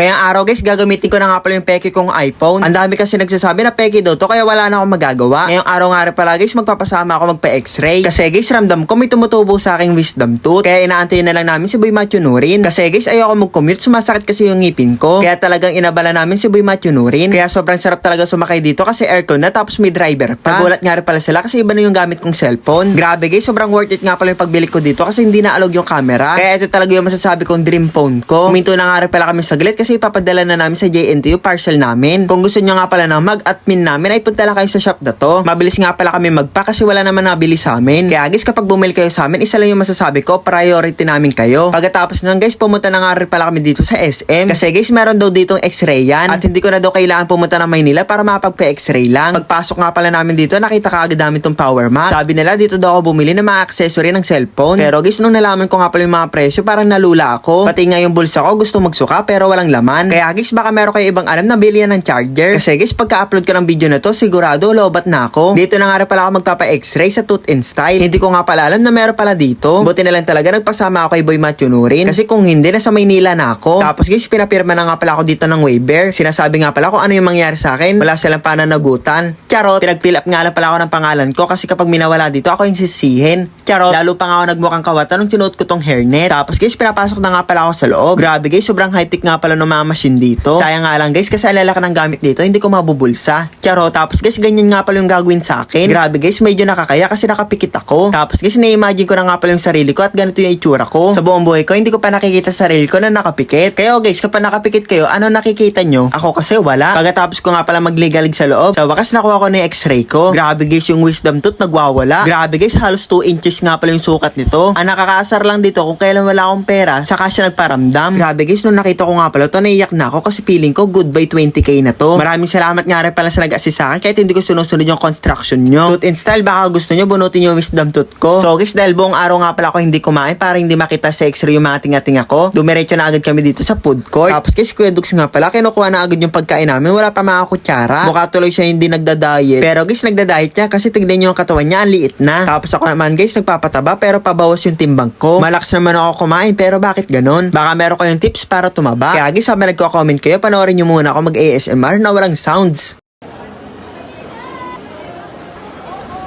Ngayong araw guys, gagamitin ko na nga pala yung peke kong iPhone. Ang dami kasi nagsasabi na peke daw to kaya wala na akong magagawa. Ngayong araw nga rin pala guys, magpapasama ako magpa-x-ray. Kasi guys, ramdam ko may tumutubo sa aking wisdom tooth. Kaya inaantay na lang namin si Boy Matthew Nurin. Kasi guys, ayoko mag-commute, sumasakit kasi yung ngipin ko. Kaya talagang inabala namin si Boy Matthew Nurin. Kaya sobrang sarap talaga sumakay dito kasi aircon na tapos may driver pa. Nagulat nga rin pala sila kasi iba na yung gamit kong cellphone. Grabe guys, sobrang worth it nga pala yung pagbili ko dito kasi hindi na alog yung camera. Kaya ito talaga yung masasabi kong dream phone ko. Kuminto na nga rin pala kami saglit kasi ipapadala na namin sa JNT yung parcel namin. Kung gusto nyo nga pala na mag-admin namin ay punta lang kayo sa shop na to. Mabilis nga pala kami magpa kasi wala naman nabili sa amin. Kaya guys, kapag bumili kayo sa amin, isa lang yung masasabi ko, priority namin kayo. Pagkatapos nun guys, pumunta na nga rin pala kami dito sa SM. Kasi guys, meron daw ditong x-ray yan. At hindi ko na daw kailangan pumunta ng Maynila para makapagpa-x-ray lang. Pagpasok nga pala namin dito, nakita ka agad namin tong power map. Sabi nila, dito daw ako bumili ng mga accessory ng cellphone. Pero guys, nung nalaman ko nga pala yung mga presyo, parang nalula ako. Pati nga yung bulsa ko, gusto magsuka pero walang laman. Kaya guys, baka meron kayo ibang alam na bilhin ng charger. Kasi guys, pagka-upload ko ng video na to, sigurado lobat na ako. Dito na nga rin pala ako magpapa-x-ray sa Tooth and Style. Hindi ko nga pala alam na meron pala dito. Buti na lang talaga nagpasama ako kay Boy Matthew Nurin. Kasi kung hindi, nasa Maynila na ako. Tapos guys, pinapirma na nga pala ako dito ng waiver. Sinasabi nga pala kung ano yung mangyari sa akin. Wala silang pananagutan. Charot, pinag-fill up nga lang pala ako ng pangalan ko kasi kapag minawala dito, ako yung sisihin. Charot, lalo pa nga ako nagmukhang kawatan nung sinuot ko tong hairnet. Tapos guys, pinapasok na nga pala ako sa loob. Grabe guys, sobrang high-tech nga pala machine dito. Sayang nga lang guys, kasi alalaki ng gamit dito, hindi ko mabubulsa. Charot, tapos guys, ganyan nga pala yung gagawin sa akin. Grabe guys, medyo nakakaya kasi nakapikit ako. Tapos guys, na-imagine ko na nga pala yung sarili ko at ganito yung itsura ko. Sa buong buhay ko, hindi ko pa nakikita sa sarili ko na nakapikit. Kaya oh, guys, kapag nakapikit kayo, ano nakikita nyo? Ako kasi wala. Pagkatapos ko nga pala magligalig sa loob, sa wakas nakuha ko na yung x-ray ko. Grabe guys, yung wisdom tooth nagwawala. Grabe guys, halos 2 inches nga pala yung sukat nito. Ang nakakaasar lang dito kung kailan wala akong pera, saka siya nagparamdam. Grabe guys, nung nakita ko nga pala to, naiyak na ako kasi feeling ko goodbye 20k na to. Maraming salamat nga rin pala sa nag-assist sa akin kahit hindi ko sinusunod yung construction nyo. Tooth and style, baka gusto nyo bunutin yung wisdom tooth ko. So guys, dahil buong araw nga pala ako hindi kumain para hindi makita sa x-ray yung mga tinga-tinga ko, dumiretso na agad kami dito sa food court. Tapos guys, Kuya Dux nga pala, kinukuha na agad yung pagkain namin. Wala pa mga kutsara. Mukha tuloy siya hindi nagda-diet. Pero guys, nagda-diet siya kasi tignan nyo yung katawan niya, ang liit na. Tapos ako naman guys, nagpapataba pero pabawas yung timbang ko. Malakas naman ako kumain pero bakit ganon? Baka meron kayong tips para tumaba. Kaya guys, habang nagko-comment kayo, panoorin nyo muna ako mag-ASMR na walang sounds.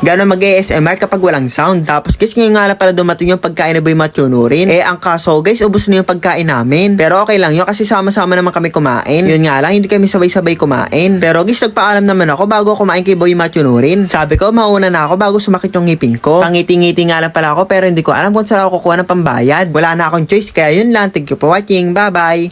Gano'n mag-ASMR kapag walang sound. Tapos guys, ngayon nga lang pala dumating yung pagkain na Matthew Nurin. Eh, ang kaso guys, ubos na yung pagkain namin. Pero okay lang yun kasi sama-sama naman kami kumain. Yun nga lang, hindi kami sabay-sabay kumain. Pero guys, nagpaalam naman ako bago kumain kay Boy Matthew Nurin. Sabi ko, mauna na ako bago sumakit yung ngipin ko. Pangiti-ngiti nga lang pala ako pero hindi ko alam kung saan ako kukuha ng pambayad. Wala na akong choice kaya yun lang. Thank you for watching. Bye-bye!